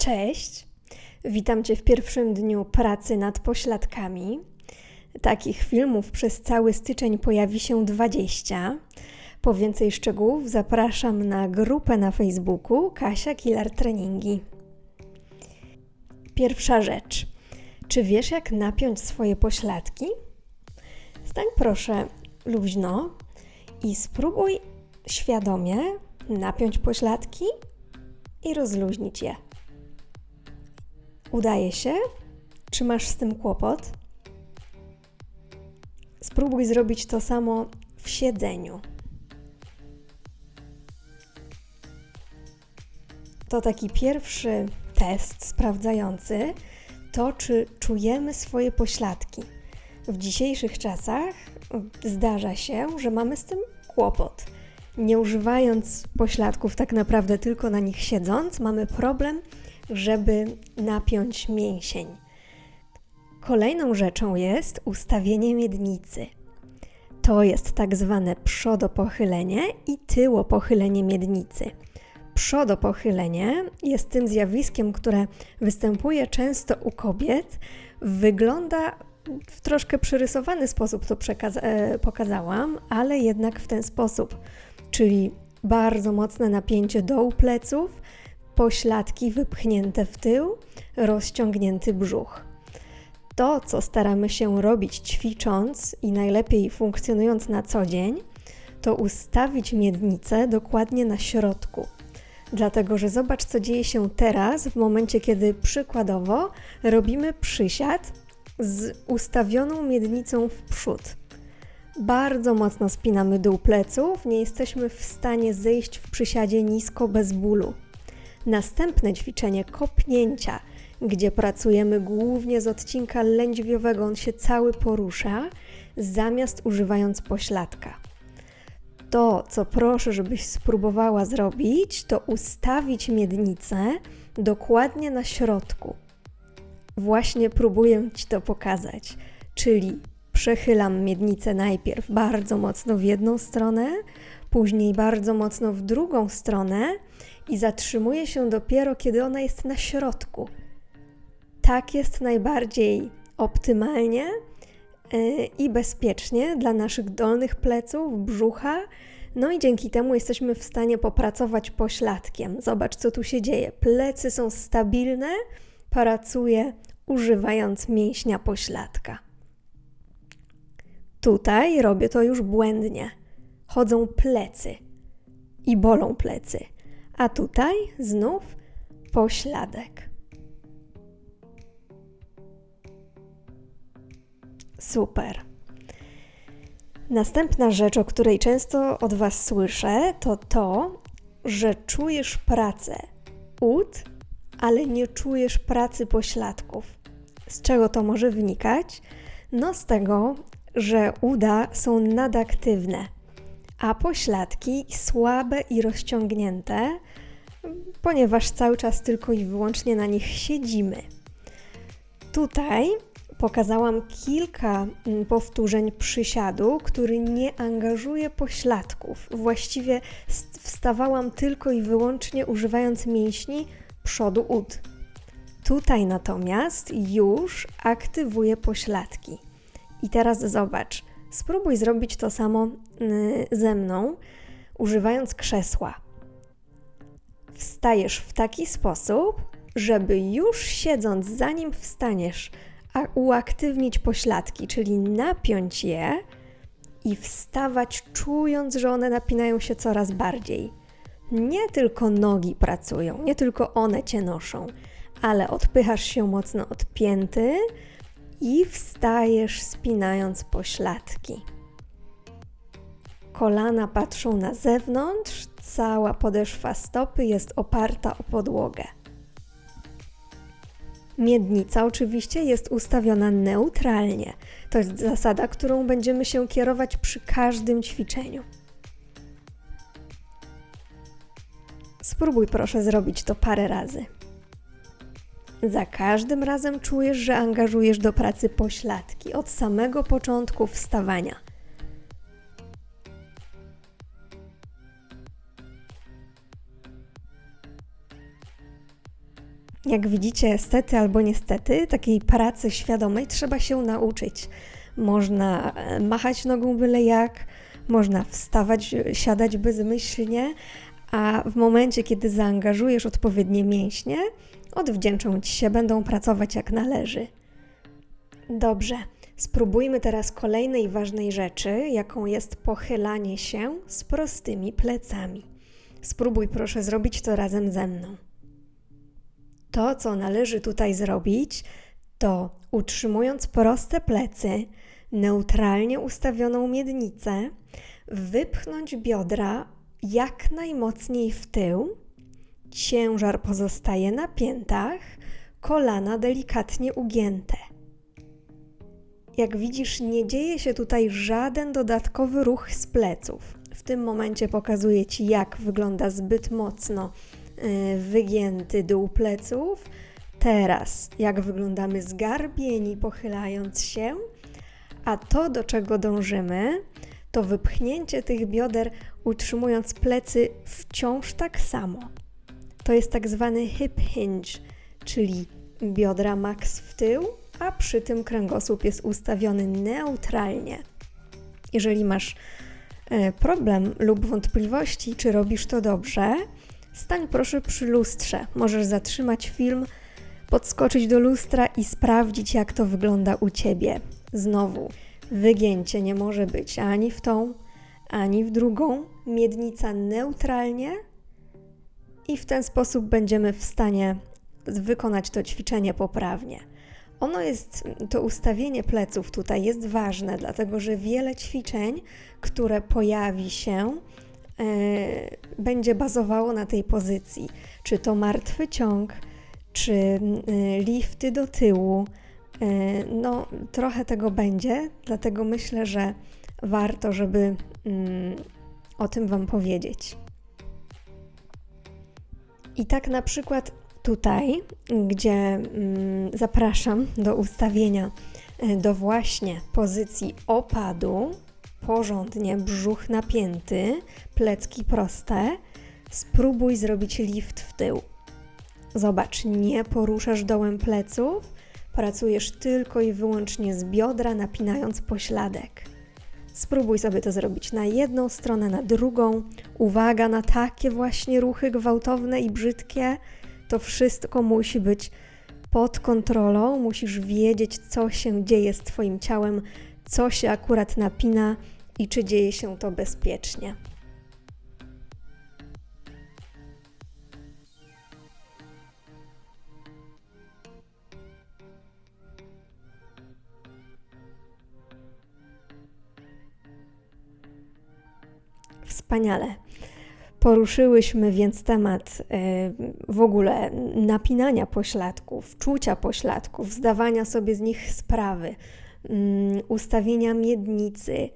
Cześć, witam Cię w pierwszym dniu pracy nad pośladkami. Takich filmów przez cały styczeń pojawi się 20. Po więcej szczegółów zapraszam na grupę na Facebooku Kasia Killer Treningi. Pierwsza rzecz. Czy wiesz, jak napiąć swoje pośladki? Stań proszę luźno i spróbuj świadomie napiąć pośladki i rozluźnić je. Udaje się? Czy masz z tym kłopot? Spróbuj zrobić to samo w siedzeniu. To taki pierwszy test sprawdzający to, czy czujemy swoje pośladki. W dzisiejszych czasach zdarza się, że mamy z tym kłopot. Nie używając pośladków, tak naprawdę tylko na nich siedząc, mamy problem żeby napiąć mięsień. Kolejną rzeczą jest ustawienie miednicy. To jest tak zwane przodopochylenie i tyłopochylenie miednicy. Przodopochylenie jest tym zjawiskiem, które występuje często u kobiet. Wygląda w troszkę przyrysowany sposób, to e, pokazałam, ale jednak w ten sposób, czyli bardzo mocne napięcie dołu pleców, pośladki wypchnięte w tył, rozciągnięty brzuch. To, co staramy się robić ćwicząc i najlepiej funkcjonując na co dzień, to ustawić miednicę dokładnie na środku. Dlatego, że zobacz, co dzieje się teraz, w momencie, kiedy przykładowo robimy przysiad z ustawioną miednicą w przód. Bardzo mocno spinamy dół pleców, nie jesteśmy w stanie zejść w przysiadzie nisko bez bólu. Następne ćwiczenie kopnięcia, gdzie pracujemy głównie z odcinka lędźwiowego, on się cały porusza, zamiast używając pośladka. To, co proszę, żebyś spróbowała zrobić, to ustawić miednicę dokładnie na środku. Właśnie próbuję Ci to pokazać, czyli przechylam miednicę najpierw bardzo mocno w jedną stronę, później bardzo mocno w drugą stronę i zatrzymuje się dopiero, kiedy ona jest na środku. Tak jest najbardziej optymalnie yy, i bezpiecznie dla naszych dolnych pleców, brzucha. No i dzięki temu jesteśmy w stanie popracować pośladkiem. Zobacz, co tu się dzieje. Plecy są stabilne, pracuję używając mięśnia pośladka. Tutaj robię to już błędnie. Chodzą plecy i bolą plecy a tutaj znów pośladek. Super. Następna rzecz, o której często od Was słyszę, to to, że czujesz pracę ud, ale nie czujesz pracy pośladków. Z czego to może wynikać? No z tego, że uda są nadaktywne a pośladki słabe i rozciągnięte, ponieważ cały czas tylko i wyłącznie na nich siedzimy. Tutaj pokazałam kilka mm, powtórzeń przysiadu, który nie angażuje pośladków. Właściwie wstawałam tylko i wyłącznie używając mięśni przodu ud. Tutaj natomiast już aktywuję pośladki. I teraz zobacz, Spróbuj zrobić to samo ze mną, używając krzesła. Wstajesz w taki sposób, żeby już siedząc, zanim wstaniesz, a uaktywnić pośladki, czyli napiąć je i wstawać, czując, że one napinają się coraz bardziej. Nie tylko nogi pracują, nie tylko one cię noszą, ale odpychasz się mocno od pięty, i wstajesz spinając pośladki. Kolana patrzą na zewnątrz, cała podeszwa stopy jest oparta o podłogę. Miednica oczywiście jest ustawiona neutralnie. To jest zasada, którą będziemy się kierować przy każdym ćwiczeniu. Spróbuj proszę zrobić to parę razy. Za każdym razem czujesz, że angażujesz do pracy pośladki od samego początku wstawania. Jak widzicie, stety albo niestety, takiej pracy świadomej trzeba się nauczyć. Można e, machać nogą byle jak, można wstawać, siadać bezmyślnie, a w momencie, kiedy zaangażujesz odpowiednie mięśnie, odwdzięczą ci się, będą pracować jak należy. Dobrze, spróbujmy teraz kolejnej ważnej rzeczy, jaką jest pochylanie się z prostymi plecami. Spróbuj proszę zrobić to razem ze mną. To, co należy tutaj zrobić, to utrzymując proste plecy, neutralnie ustawioną miednicę, wypchnąć biodra jak najmocniej w tył, ciężar pozostaje na piętach, kolana delikatnie ugięte. Jak widzisz, nie dzieje się tutaj żaden dodatkowy ruch z pleców. W tym momencie pokazuję Ci, jak wygląda zbyt mocno wygięty dół pleców. Teraz, jak wyglądamy zgarbieni, pochylając się, a to, do czego dążymy, to wypchnięcie tych bioder, utrzymując plecy wciąż tak samo. To jest tak zwany hip hinge, czyli biodra max w tył, a przy tym kręgosłup jest ustawiony neutralnie. Jeżeli masz e, problem lub wątpliwości, czy robisz to dobrze, stań proszę przy lustrze. Możesz zatrzymać film, podskoczyć do lustra i sprawdzić, jak to wygląda u ciebie. Znowu, wygięcie nie może być ani w tą, ani w drugą. Miednica neutralnie i w ten sposób będziemy w stanie wykonać to ćwiczenie poprawnie. Ono jest, to ustawienie pleców tutaj jest ważne, dlatego że wiele ćwiczeń, które pojawi się, będzie bazowało na tej pozycji. Czy to martwy ciąg, czy yy, lifty do tyłu. Yy, no, trochę tego będzie, dlatego myślę, że warto, żeby mm, o tym Wam powiedzieć. I tak na przykład tutaj, gdzie mm, zapraszam do ustawienia e, do właśnie pozycji opadu, porządnie, brzuch napięty, plecki proste, spróbuj zrobić lift w tył. Zobacz, nie poruszasz dołem pleców, pracujesz tylko i wyłącznie z biodra, napinając pośladek. Spróbuj sobie to zrobić na jedną stronę, na drugą. Uwaga na takie właśnie ruchy gwałtowne i brzydkie. To wszystko musi być pod kontrolą. Musisz wiedzieć, co się dzieje z Twoim ciałem, co się akurat napina i czy dzieje się to bezpiecznie. Wspaniale. Poruszyłyśmy więc temat y, w ogóle napinania pośladków, czucia pośladków, zdawania sobie z nich sprawy, ustawienia miednicy.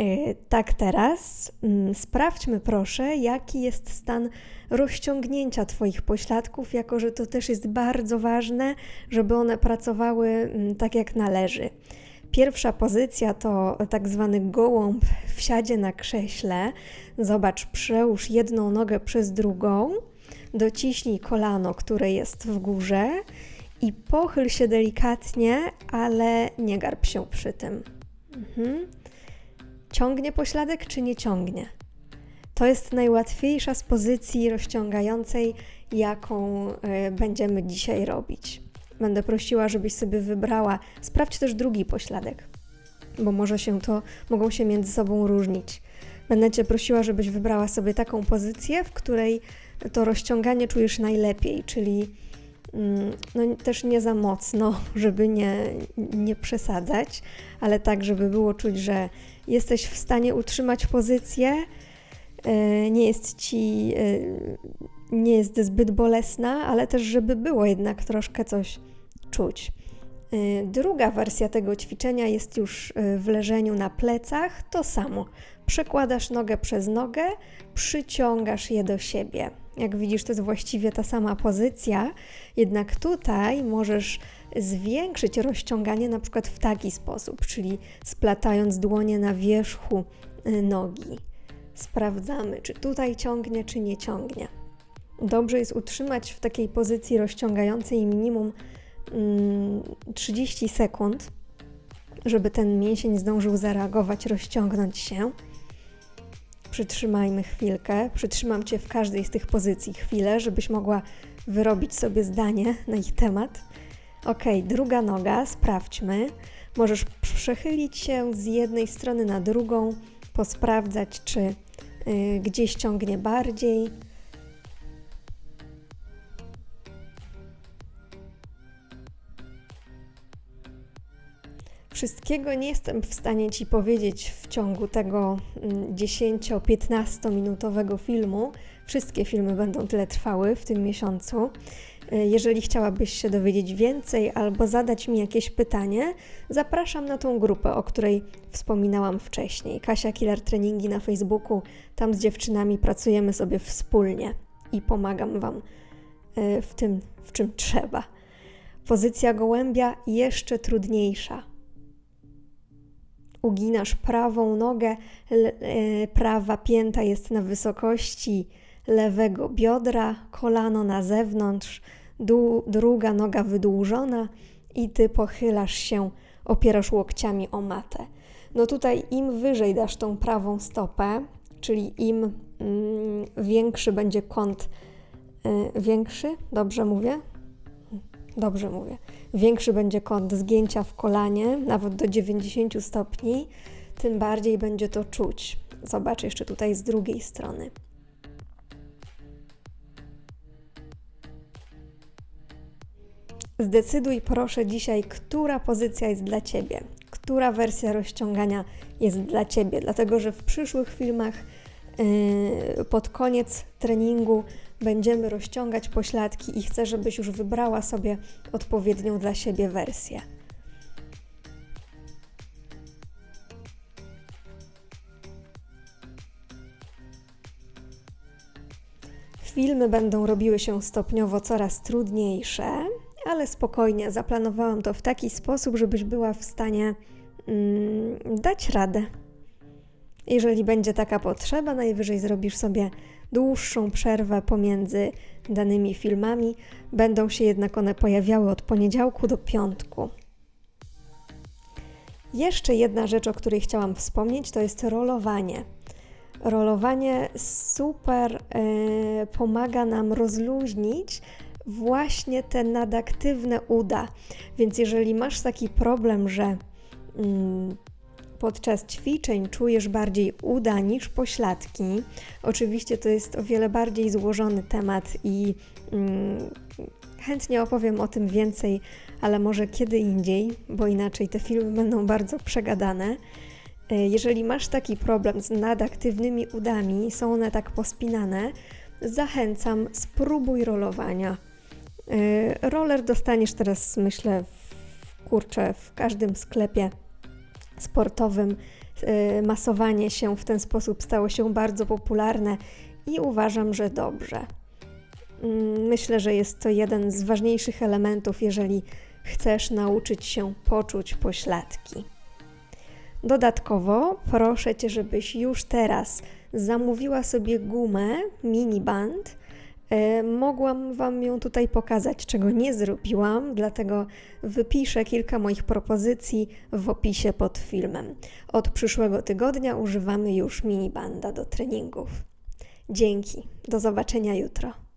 Y, tak teraz mm, sprawdźmy proszę, jaki jest stan rozciągnięcia Twoich pośladków, jako że to też jest bardzo ważne, żeby one pracowały mm, tak jak należy. Pierwsza pozycja to tak zwany gołąb w siadzie na krześle. Zobacz, przełóż jedną nogę przez drugą, dociśnij kolano, które jest w górze i pochyl się delikatnie, ale nie garb się przy tym. Mhm. Ciągnie pośladek czy nie ciągnie? To jest najłatwiejsza z pozycji rozciągającej, jaką y, będziemy dzisiaj robić będę prosiła, żebyś sobie wybrała. Sprawdź też drugi pośladek, bo może się to, mogą się między sobą różnić. Będę Cię prosiła, żebyś wybrała sobie taką pozycję, w której to rozciąganie czujesz najlepiej, czyli no, też nie za mocno, żeby nie, nie przesadzać, ale tak, żeby było czuć, że jesteś w stanie utrzymać pozycję, e, nie jest ci, e, nie jest zbyt bolesna, ale też, żeby było jednak troszkę coś czuć. Y, druga wersja tego ćwiczenia jest już w leżeniu na plecach. To samo. Przekładasz nogę przez nogę, przyciągasz je do siebie. Jak widzisz, to jest właściwie ta sama pozycja, jednak tutaj możesz zwiększyć rozciąganie na przykład w taki sposób, czyli splatając dłonie na wierzchu y, nogi. Sprawdzamy, czy tutaj ciągnie, czy nie ciągnie. Dobrze jest utrzymać w takiej pozycji rozciągającej minimum mm, 30 sekund, żeby ten mięsień zdążył zareagować, rozciągnąć się. Przytrzymajmy chwilkę. Przytrzymam Cię w każdej z tych pozycji chwilę, żebyś mogła wyrobić sobie zdanie na ich temat. Ok, druga noga, sprawdźmy. Możesz przechylić się z jednej strony na drugą, posprawdzać, czy y, gdzieś ciągnie bardziej. Wszystkiego nie jestem w stanie Ci powiedzieć w ciągu tego 10-15 minutowego filmu. Wszystkie filmy będą tyle trwały w tym miesiącu. E, Jeżeli chciałabyś się dowiedzieć więcej albo zadać mi jakieś pytanie, zapraszam na tą grupę, o której wspominałam wcześniej. Kasia Killer Treningi na Facebooku. Tam z dziewczynami pracujemy sobie wspólnie i pomagam Wam e, w tym, w czym trzeba. Pozycja gołębia jeszcze trudniejsza. Uginasz prawą nogę, e, prawa pięta jest na wysokości lewego biodra, kolano na zewnątrz, druga noga wydłużona i ty pochylasz się, opierasz łokciami o matę. No tutaj im wyżej dasz tą prawą stopę, czyli im mm, większy będzie kąt, y, większy, dobrze mówię? Dobrze mówię. Większy będzie kąt zgięcia w kolanie, nawet do 90 stopni, tym bardziej będzie to czuć. Zobacz jeszcze tutaj z drugiej strony. Zdecyduj proszę dzisiaj, która pozycja jest dla Ciebie, która wersja rozciągania jest dla Ciebie, dlatego że w przyszłych filmach yy, pod koniec treningu będziemy rozciągać pośladki i chcę, żebyś już wybrała sobie odpowiednią dla siebie wersję. Filmy będą robiły się stopniowo coraz trudniejsze, ale spokojnie zaplanowałam to w taki sposób, żebyś była w stanie mm, dać radę. Jeżeli będzie taka potrzeba, najwyżej zrobisz sobie dłuższą przerwę pomiędzy danymi filmami. Będą się jednak one pojawiały od poniedziałku do piątku. Jeszcze jedna rzecz, o której chciałam wspomnieć, to jest rolowanie. Rolowanie super y, pomaga nam rozluźnić właśnie te nadaktywne uda. Więc jeżeli masz taki problem, że mm, podczas ćwiczeń czujesz bardziej uda niż pośladki, oczywiście to jest o wiele bardziej złożony temat i mm, chętnie opowiem o tym więcej, ale może kiedy indziej, bo inaczej te filmy będą bardzo przegadane. E, jeżeli masz taki problem z nadaktywnymi udami, są one tak pospinane, zachęcam, spróbuj rolowania. E, roller dostaniesz teraz, myślę, w, kurczę, w każdym sklepie sportowym. E, masowanie się w ten sposób stało się bardzo popularne i uważam, że dobrze. Mm, myślę, że jest to jeden z ważniejszych elementów, jeżeli chcesz nauczyć się poczuć pośladki. Dodatkowo proszę Cię, żebyś już teraz zamówiła sobie gumę miniband. E, mogłam Wam ją tutaj pokazać, czego nie zrobiłam, dlatego wypiszę kilka moich propozycji w opisie pod filmem. Od przyszłego tygodnia używamy już minibanda do treningów. Dzięki, do zobaczenia jutro.